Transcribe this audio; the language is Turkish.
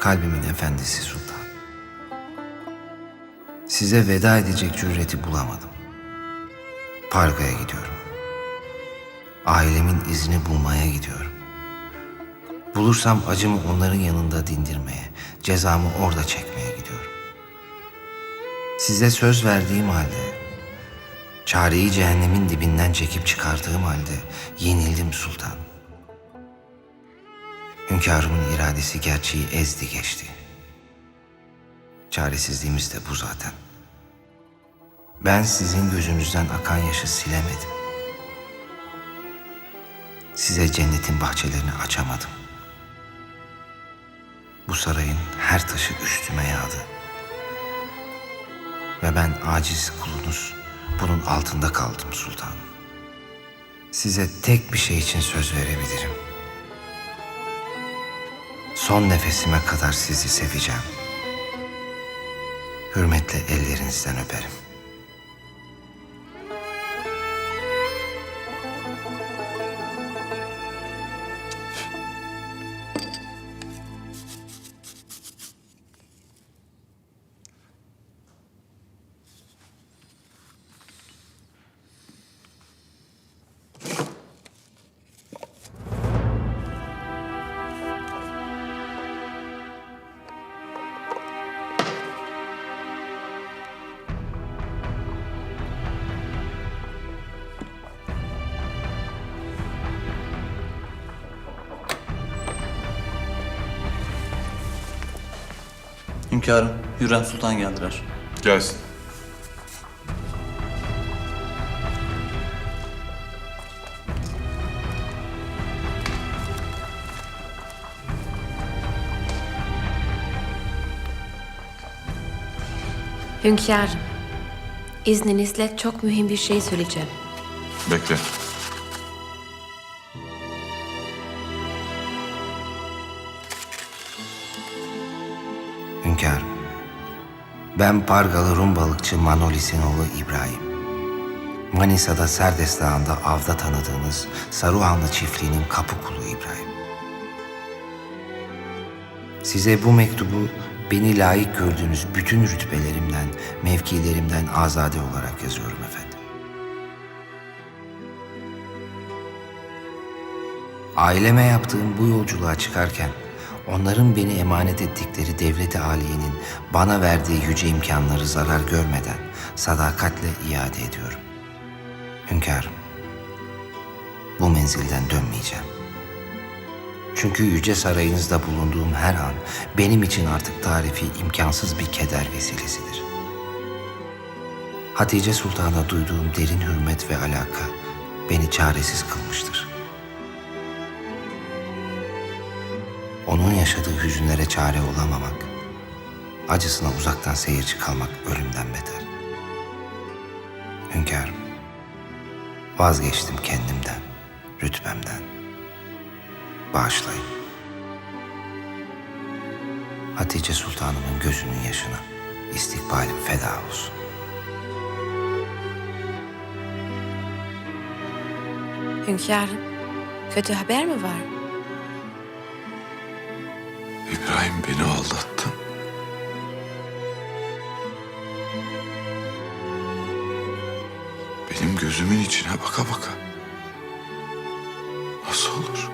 Kalbimin efendisi sultan. Size veda edecek cüreti bulamadım. Parga'ya gidiyorum. Ailemin izini bulmaya gidiyorum. Bulursam acımı onların yanında dindirmeye, cezamı orada çekmeye gidiyorum. Size söz verdiğim halde, çareyi cehennemin dibinden çekip çıkardığım halde yenildim sultan. Hünkârımın iradesi gerçeği ezdi geçti. Çaresizliğimiz de bu zaten. Ben sizin gözünüzden akan yaşı silemedim. Size cennetin bahçelerini açamadım. Bu sarayın her taşı üstüme yağdı. Ve ben aciz kulunuz bunun altında kaldım sultanım. Size tek bir şey için söz verebilirim. Son nefesime kadar sizi seveceğim. Hürmetle ellerinizden öperim. Hünkârım, Hürrem Sultan geldiler. Gelsin. Hünkârım, izninizle çok mühim bir şey söyleyeceğim. Bekle. Ben Pargalı Rum balıkçı Manolis'in oğlu İbrahim. Manisa'da Serdes Dağı'nda avda tanıdığınız Saruhanlı çiftliğinin kapı kulu İbrahim. Size bu mektubu beni layık gördüğünüz bütün rütbelerimden, mevkilerimden azade olarak yazıyorum efendim. Aileme yaptığım bu yolculuğa çıkarken onların beni emanet ettikleri devleti aliyenin bana verdiği yüce imkanları zarar görmeden sadakatle iade ediyorum. Hünkârım, bu menzilden dönmeyeceğim. Çünkü yüce sarayınızda bulunduğum her an benim için artık tarifi imkansız bir keder vesilesidir. Hatice Sultan'a duyduğum derin hürmet ve alaka beni çaresiz kılmıştır. Onun yaşadığı hüzünlere çare olamamak, acısına uzaktan seyirci kalmak ölümden beter. Hünkârım, vazgeçtim kendimden, rütbemden. Bağışlayın. Hatice Sultanımın gözünün yaşına istikbalim feda olsun. Hünkârım, kötü haber mi var? İbrahim beni aldattın. Benim gözümün içine baka baka. Nasıl olur?